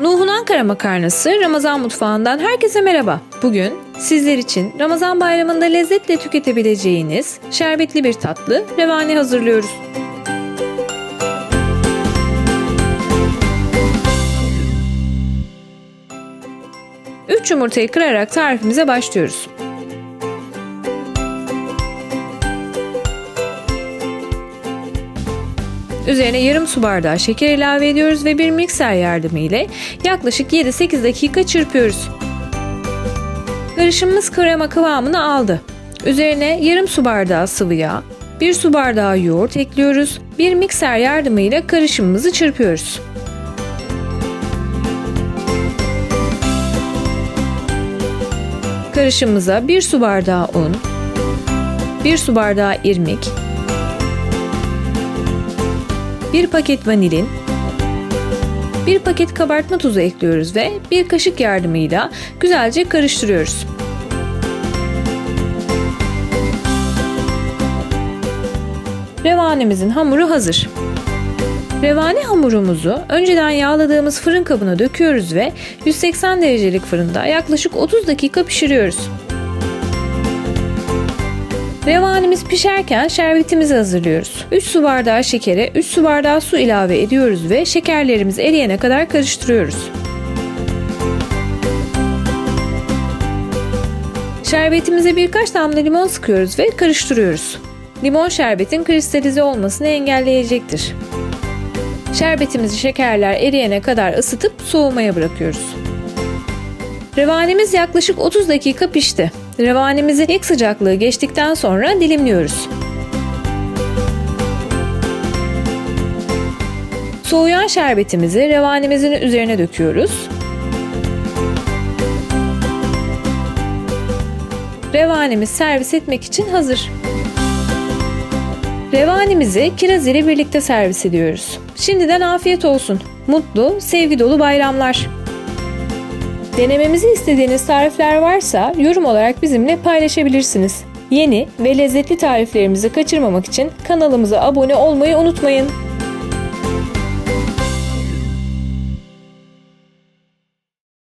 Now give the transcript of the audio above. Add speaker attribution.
Speaker 1: Nuh'un Ankara makarnası Ramazan mutfağından herkese merhaba. Bugün sizler için Ramazan bayramında lezzetle tüketebileceğiniz şerbetli bir tatlı revani hazırlıyoruz. Üç yumurtayı kırarak tarifimize başlıyoruz. Üzerine yarım su bardağı şeker ilave ediyoruz ve bir mikser yardımı ile yaklaşık 7-8 dakika çırpıyoruz. Karışımımız krema kıvamını aldı. Üzerine yarım su bardağı sıvı yağ, 1 su bardağı yoğurt ekliyoruz. Bir mikser yardımıyla karışımımızı çırpıyoruz. Karışımımıza 1 su bardağı un, 1 su bardağı irmik, 1 paket vanilin, 1 paket kabartma tuzu ekliyoruz ve bir kaşık yardımıyla güzelce karıştırıyoruz. Revanemizin hamuru hazır. Revani hamurumuzu önceden yağladığımız fırın kabına döküyoruz ve 180 derecelik fırında yaklaşık 30 dakika pişiriyoruz. Revanimiz pişerken şerbetimizi hazırlıyoruz. 3 su bardağı şekere 3 su bardağı su ilave ediyoruz ve şekerlerimiz eriyene kadar karıştırıyoruz. Şerbetimize birkaç damla limon sıkıyoruz ve karıştırıyoruz. Limon şerbetin kristalize olmasını engelleyecektir. Şerbetimizi şekerler eriyene kadar ısıtıp soğumaya bırakıyoruz. Revanemiz yaklaşık 30 dakika pişti. Revanemizi ilk sıcaklığı geçtikten sonra dilimliyoruz. Soğuyan şerbetimizi revanemizin üzerine döküyoruz. Revanemiz servis etmek için hazır. Revanimizi kiraz ile birlikte servis ediyoruz. Şimdiden afiyet olsun. Mutlu, sevgi dolu bayramlar. Denememizi istediğiniz tarifler varsa yorum olarak bizimle paylaşabilirsiniz. Yeni ve lezzetli tariflerimizi kaçırmamak için kanalımıza abone olmayı unutmayın.